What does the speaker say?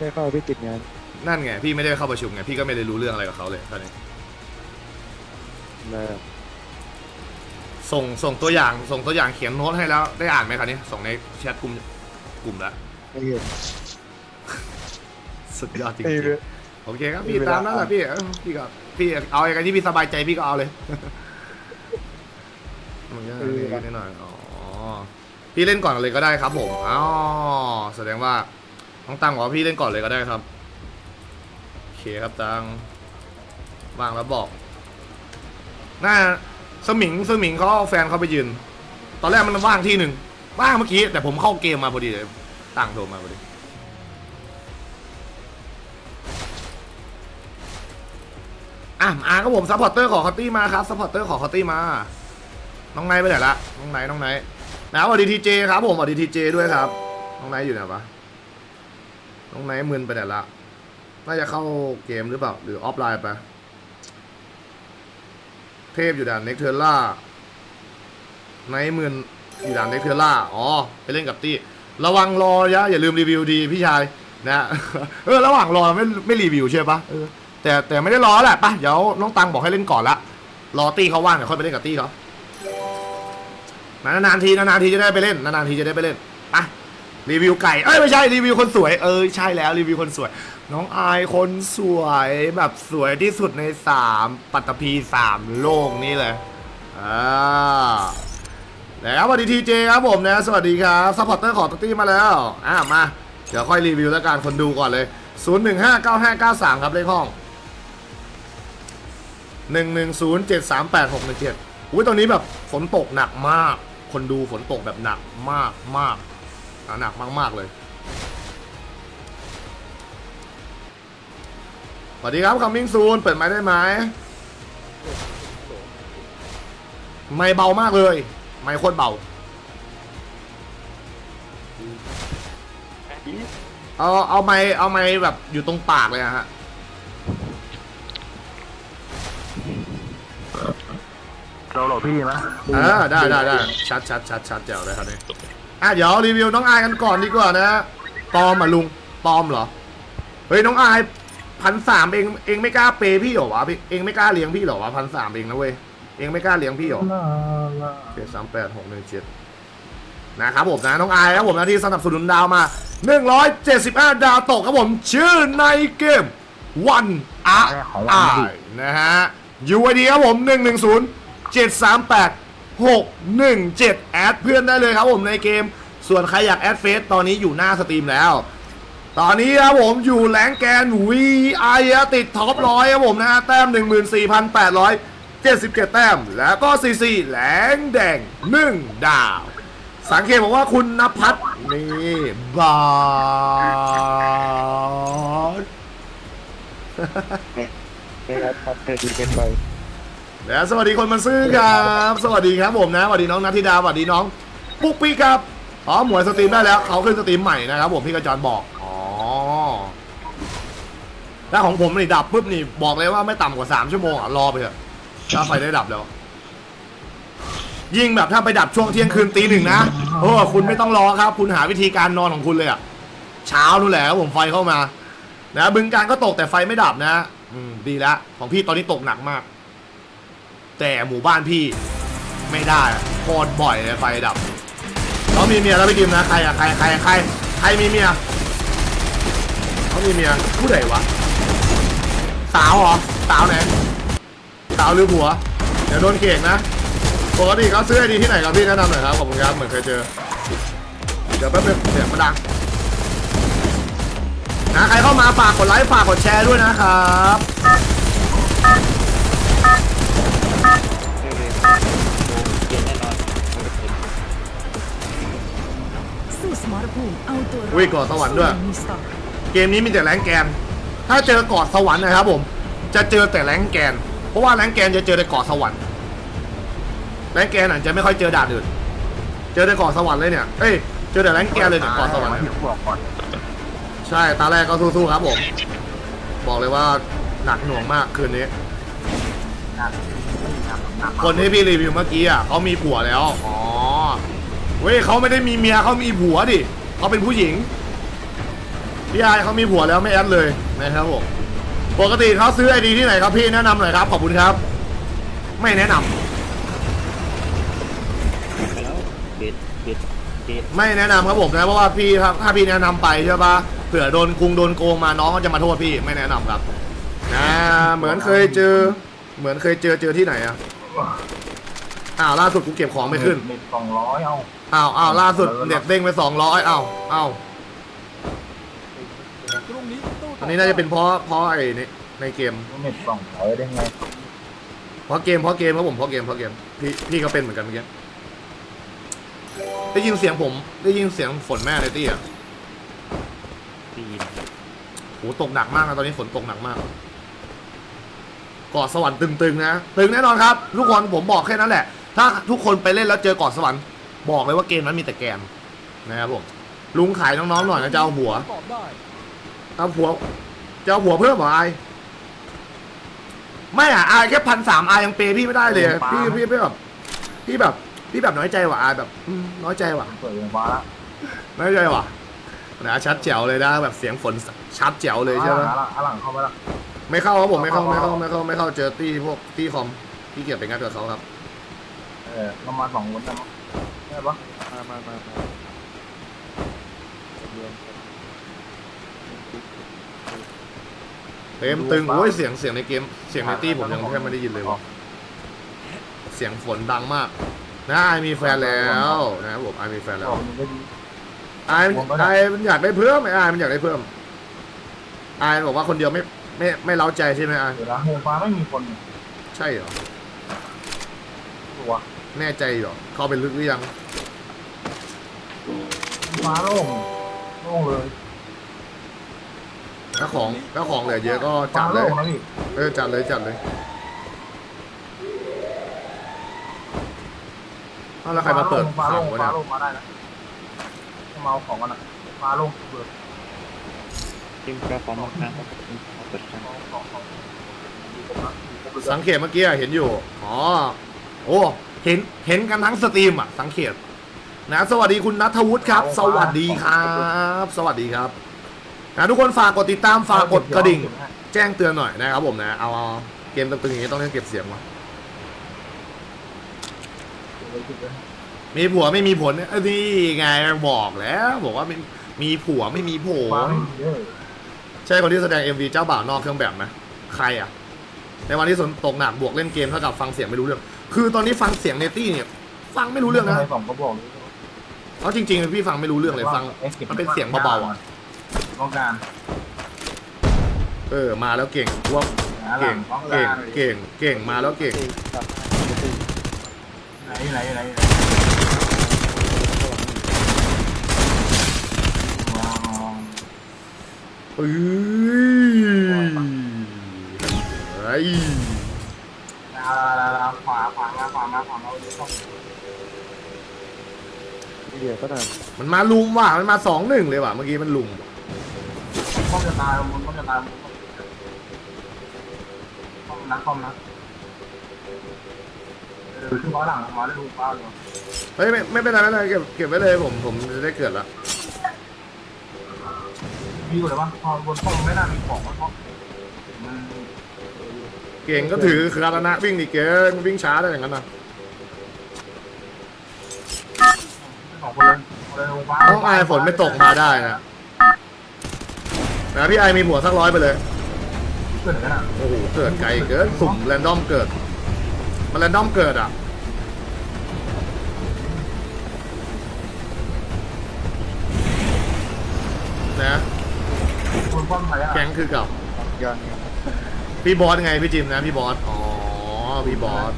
ได้เข้าพี่ติดงานนั่นไงพี่ไม่ได้เข้าประชุมไงพี่ก็ไม่ได้รู้เรื่องอะไรกับเขาเลยตอนนี้นะส่งส่งตัวอย่างส่งตัวอย่างเขียนโน้ตให้แล้วได้อ่านไหมครับนี้ส่งในแชทกลุ่มกลุ่มละไม่เห็น สุดยอดจริงไม่เห็นๆโอเคครับพี่มีเวลาตามนั้นแหละพี่เอ้าพี่ก็พี่เอาอะไรที่พี่สบายใจพี่ก็เอาเลยมันก็นิดหน่อยอ๋อพี่เล่นก่อนเลยก็ได้ครับผมอ๋อแสดงว่า น้องตังบอกว่าพี่เล่นก่อนเลยก็ได้ครับโอเคครับตังว่างแล้วบอกน่าสมิงสมิงเขาเอาแฟนเขาไปยืน ตอนแรกมันว่างที่หนึ่งว่างเมื่อกี้แต่ผมเข้าเกมมาพอดีเลยตั้งโทรมาพอดีอะอาครับผมซัพพอร์เตอร์ขอคอตตี้มาครับซัพพอร์เตอร์ขอคอตตี้มา น้องไนท์ไปไหนละน้องไนท์น้องไนท์นะสวัสดีทีเจครับผมสวัสดีทีเจด้วยครับ น้องไนท์อยู่ไหนวะ น้องไนท์มึนไปไหนละ น่าจะเข้าเกมหรือเปล่า หรือออฟไลน์ไป เทพอยู่ด่านเน็กเทอร์ล่า ไนท์มึนอยู่ด่านเน็กเทอร์ล่า อ๋อ ไปเล่นกับตี้ ระวังรอยะ อย่าลืมรีวิวดีพี่ชาย นะ เออ ระหว่างรอไม่ไม่รีวิวใช่ปะเออ แต่แต่ไม่ได้รอแหละปะเดี๋ยวน้องตังบอกให้เล่นก่อนละ รอตี้เขาว่างเดี๋ยวค่อยไปเล่นกับตี้เขานานๆทีนานๆทีจะได้ไปเล่นนานๆทีจะได้ไปเล่นไป รีวิวไก่ เอ้ยไม่ใช่รีวิวคนสวย เออใช่แล้วรีวิวคนสวย น้องอายคนสวยแบบสวยที่สุดในสามปัตตภีสามโลกนี้เลยอ่าแล้วสวัสดีทีเจครับผมนะ สวัสดีครับซัพพอร์เตอร์ของตี้มาแล้ว อ่ามา เดี๋ยวค่อยรีวิวแล้วกันคนดูก่อนเลย 0159593 ครับเลขห้อง 110738617อุ้ยตอนนี้แบบฝนตกหนักมาก คนดูฝนตกแบบหนักมากมาก หนักมากมาก ๆ เลย สวัสดีครับคัมมิ่งซูนเปิดไม้ได้ไหม ไม่เบามากเลย ไม่โคตรเบาเอาเอาไม้เอาไม้แบบอยู่ตรงปากเลยอะฮะเราหลบพี่ไหมอ่าได้ได้ได้ชัดชัดชัดชัดเจ๋วเลยครับนี่ อะเดี๋ยวรีวิวน้องอายกันก่อนดีกว่านะปลอมอะลุงปลอมเหรอ เฮ้ยน้องอายพันสามเองเองไม่กล้าเปย์พี่เหรอวะพี่เองไม่กล้าเลี้ยงพี่เหรอวะพันสามเองนะเว้ยเองไม่กล้าเลี้ยงพี่เหรอเจ็ดสามแปดหกหนึ่งเจ็ดนะครับผมนะน้องอายครับผมนะที่สนับสนุนดาวมา 175 ดาวตกครับผมชื่อในเกมวันอะของไอวันดินะฮะ UID ครับผม 110 738 617 แอดเพื่อนได้เลยครับผมในเกม ส่วนใครอยากแอดเฟซตอนนี้อยู่หน้าสตรีมแล้ว ตอนนี้ครับผมอยู่แรงแกน VI อติดท็อปร้อยครับผมนะฮะแต้ม 14,877 แต้ม แล้วก็ CC แหลงแดง 1 ดาว สังเกตบอกว่าคุณนภัทรนี่บาสไม่ครับครับเธอดีเกินไป และสวัสดีคนมันซื้อครับ สวัสดีครับผมนะสวัสดีน้องนัทธิดาสวัสดีน้องปุ๊กปี้ครับอ๋อหมวยสตรีมได้แล้วเขาขึ้นสตรีมใหม่นะครับผมพี่กระจรบอกอ๋อถ้าของผมนี่ดับปุ๊บนี่บอกเลยว่าไม่ต่ำกว่า3ชั่วโมงอะรอไปเถอะถ้าไฟได้ดับแล้ว ยิ่งแบบถ้าไปดับช่วงเที่ยงคืนตีหนึ่งนะโอ้คุณไม่ต้องรอครับ คุณหาวิธีการนอนของคุณเลยอะเช้านู่นแหละครับผมไฟเข้ามา นะบึงการก็ตกแต่ไฟไม่ดับนะ อืมดีแล้วของพี่ตอนนี้ตกหนักมาก แต่หมู่บ้านพี่ไม่ได้โคตรบ่อยเลยไฟดับเขามีเมียแล้วพี่ดิมนะใครอะใครใครใครใครมีเมียเขามีเมียผู้ใดวะสาวเหรอสาวไหนสาวหรือผัว เดี๋ยวโดนเกกนะปกติเขาซื้อไอดีที่ไหนครับพี่แนะนำหน่อยครับขอบคุณครับเหมือนเคยเจอเดี๋ยวแป๊บนึงเสียงมันดังนะใครเข้ามาฝากกดไลค์ฝากกดแชร์ด้วยนะครับ สู้สมรภูมิเอาตัวรอดอุ้ยก่อสวรรค์ด้วย สู้อางมีสไตล์เกมนี้มีแต่แรงแกน ถ้าเจอเกาะสวรรค์นะครับผม จะเจอแต่แรงแกน เพราะว่าแรงแกนจะเจอแต่เกาะสวรรค์ แรงแกนอาจจะไม่ค่อยเจอด่านอื่น เจอแต่เกาะสวรรค์เลยเนี่ย เอ้ย เจอแต่แรงแกนเลยเนี่ยเกาะสวรรค์ ที่เนี่ยเขาบอกก่อนใช่ ตาแรกก็สู้ๆครับผม บอกเลยว่าหนักหน่วงมากคืนนี้คนที่พี่รีวิวเมื่อกี้อะเขามีผัวแล้ว อ๋อ เว้ยเขาไม่ได้มีเมียเขามีผัวดิเขาเป็นผู้หญิงพี่ไอเขามีผัวแล้วไม่แอดเลยนะครับผมปกติเขาซื้อไอดีที่ไหนครับพี่แนะนำหน่อยครับขอบคุณครับ ไม่แนะนำไปแล้วปิดปิดปิดไม่แนะนำครับผมนะเพราะว่าพี่ถ้าถ้าพี่แนะนำไปใช่ปะเผื่อโดนกรุงโดนโกงมาน้องก็จะมาโทษพี่ไม่แนะนำครับนะเหมือนเคยเจอ เหมือนเคยเจอเจอที่ไหนอะอ้าวล่าสุดกูเก็บของไม่ขึ้นเน็ตสองร้อยเอา อ้าวอ้าวล่าสุดเด็ดเด้งไปสองร้อยอ้าวอ้าวอันนี้น่าจะเป็นเพราะเพราะไอ้ในในเกม เน็ตสองร้อยได้ไงเพราะเกมเพราะเกมครับผมเพราะเกมเพราะเกมพี่พี่ก็เป็นเหมือนกันเมื่อกี้ได้ยินเสียงผม ได้ยินเสียงฝนแม่ในตี้อะได้ยินโหตกหนักมากนะตอนนี้ฝนตกหนักมากเกาะสวรรค์ตึงๆนะตึงแน่นอนครับ ทุกคนผมบอกแค่นั้นแหละ ถ้าทุกคนไปเล่นแล้วเจอเกาะสวรรค์ บอกเลยว่าเกมนั้นมีแต่แกนนะครับผมลุงขายน้องๆหน่อยนะจะเอาหัวเอาหัวจะเอาหัวเพิ่มเหรอไอายไม่อะไอายแค่พันสามไอายยังเปย์พี่ไม่ได้เลยพี่พี่พี่แบบพี่แบบพี่แบบน้อยใจว่ะไอายแบบอืมน้อยใจว่ะเปิดยังฟ้าละน้อยใจว่ะนะชัดแจ๋วเลยนะแบบเสียงฝนชัดแจ๋วเลยใช่ไหมหลังหลังเข้ามาละไม่เข้าครับผมไม่เข้าไม่เข้าไม่เข้าไม่เข้าเจอตี้พวกตี้คอมที่เกียจไปงัดกับเขาครับ เออประมาณสองคนได้มั้ งได้ปะมามามามาเรียนกันเต็มตึงโอ้ยเสียงเสียงในเกมเสียงในตี้ผมยังแทบไม่ได้ยินเลยว่ะเสียงฝนดังมากนะไอมีแฟนแล้วนะครับผมไอมีแฟนแล้วมันก็ดีไอไอมันอยากได้เพิ่มไอมันอยากได้เพิ่มไอบอกว่าคนเดียวไม่ไม่ไม่เล้าใจใช่ไหมไอเดี๋ยวนะโฮมฟ้าไม่มีคน ใช่เหรอตัวแน่ใจเหรอ เข้าไปลึกหรือยัง ฟ้าโล่งโล่งเลยถ้าของถ้าของเหลือเยอะก็ฟ้าจัดเลโล่ย งนะพี่เออจัดเลยจัดเลยเอาแล้วใครมาเปิดฟ้าขัโล่งงวะฟ้าเนี่ยโล่งมาได้นะมาเอาของกันนะฟ้าโล่งเปิดจริงกระฟอร์มมากๆครับเปิดกันของของของมีครบนะมีครบเลยสังเกตเมื่อกี้อะเห็นอยู่ อ๋อ โอ้ เห็น เห็นกันทั้งสตรีมอะ สังเกต นะสวัสดีคุณนัทวุฒิครับ สวัสดีครับ สวัสดีครับนะทุกคนฝากกดติดตามฝากกดกระดิ่ง แจ้งเตือนหน่อยนะครับผมนะ เอาเอาเกมตึงๆอย่างนี้ต้องเล่นเก็บเสียงวะมีผัวไม่มีผลเอ้ยนี่ไงบอกแล้ว บอกว่าไม่มีผัวไม่มีผฟ้าลไม่มีเยอะใช่คนที่แสดง MV เจ้าบ่าวนอกเครื่องแบบไหมใครอะ ในวันที่ฝนตกหนักบวกเล่นเกมเท่ากับฟังเสียงไม่รู้เรื่อง คือตอนนี้ฟังเสียงเนตี้เนี่ย ฟังไม่รู้เรื่องนะสองก็บอก เลยเพราะจริงๆพี่ฟังไม่รู้เรื่องเลยฟังมันเป็นเสียงเบาๆอะต้องการเออมาแล้วเก่งว่าเก่งเก่งเก่งเก่งมาแล้วเก่งตีกลับมาตีไหนไหนไหนไหนว้าวเอ้ยเฮ้ยเอาขวาขวามาขวามาขวามาเดี๋ยวต้องเดี๋ยวก็ได้มันมาลุมว่ะ มันมาสองหนึ่งเลยว่ะ เมื่อกี้มันลุม ป้อมจะตายมันป้อมจะตายป้อมนะป้อมนะเดี๋ยวขึ้นฟ้าหลังมาได้ดูฟ้าเลยเฮ้ยไม่ไม่เป็นไรไม่เป็นไรเก็บเก็บไว้เลยผมผมจะได้เกิดละมีอยู่เลยว่าพอบนป้อมไม่น่ามีของเพราะมันเก่งก็ถือคารานะวิ่งดิเก่งวิ่งช้าได้อย่างนั้นนะ สองคนเลยเลยลงฟ้า ต้องอายฝนไม่ตกมาได้นะนะพี่ไอมีผัวสักร้อยไปเลย เกิดอะไรกันอะโอ้โห เกิดไกลเกินสุ่มแรนดอมเกิด มันแรนดอมเกิดอะ นะบนป้อมไทยอะแก๊งคือเกับยังพี่บอสไงพี่จิมนะ พี่บอส อ๋อ พี่บอส